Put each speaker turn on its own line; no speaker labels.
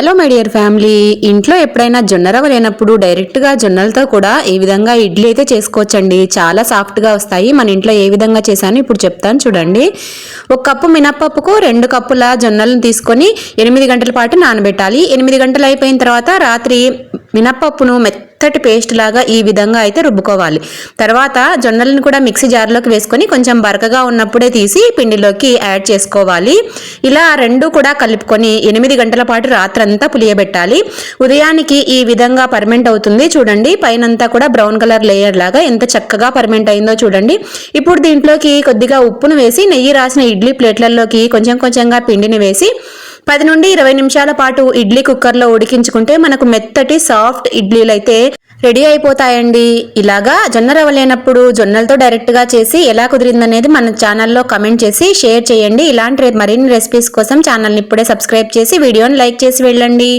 Hello my dear family. ఇంట్లో ఎప్పుడైనా జొన్న రవ్వ లేనప్పుడు డైరెక్ట్గా జొన్నలతో కూడా ఈ విధంగా ఇడ్లీ అయితే చేసుకోవచ్చండి. చాలా సాఫ్ట్గా వస్తాయి. మన ఇంట్లో ఏ విధంగా చేశాను ఇప్పుడు చెప్తాను చూడండి. ఒక కప్పు మినప్పప్పుకు రెండు కప్పుల జొన్నలను తీసుకొని ఎనిమిది గంటల పాటు నానబెట్టాలి. ఎనిమిది గంటలు అయిపోయిన తర్వాత రాత్రి మినప్పప్పును మెత్తటి పేస్ట్ లాగా ఈ విధంగా అయితే రుబ్బుకోవాలి. తర్వాత జొన్నలను కూడా మిక్సీ జార్లోకి వేసుకొని కొంచెం బరకగా ఉన్నప్పుడే తీసి పిండిలోకి యాడ్ చేసుకోవాలి. ఇలా రెండు కూడా కలుపుకొని ఎనిమిది గంటల పాటు రాత్రంతా పులియబెట్టాలి. ఉదయానికి ఈ విధంగా పర్మెంట్ అవుతుంది చూడండి. పైనంతా కూడా బ్రౌన్ కలర్ లేయర్ లాగా ఎంత చక్కగా పర్మెంట్ అయిందో చూడండి. ఇప్పుడు దీంట్లోకి కొద్దిగా ఉప్పును వేసి నెయ్యి రాసిన ఇడ్లీ ప్లేట్లలోకి కొంచెం కొంచెంగా పిండిని వేసి పది నుండి ఇరవై నిమిషాల పాటు ఇడ్లీ కుక్కర్లో ఉడికించుకుంటే మనకు మెత్తటి సాఫ్ట్ ఇడ్లీలు అయితే రెడీ అయిపోతాయండి. ఇలాగా జొన్న రవ్వ లేనప్పుడు జొన్నలతో డైరెక్ట్గా చేసి ఎలా కుదిరిందనేది మన ఛానల్లో కమెంట్ చేసి షేర్ చేయండి. ఇలాంటి మరిన్ని రెసిపీస్ కోసం ఛానల్ని ఇప్పుడే సబ్స్క్రైబ్ చేసి వీడియోని లైక్ చేసి వెళ్ళండి.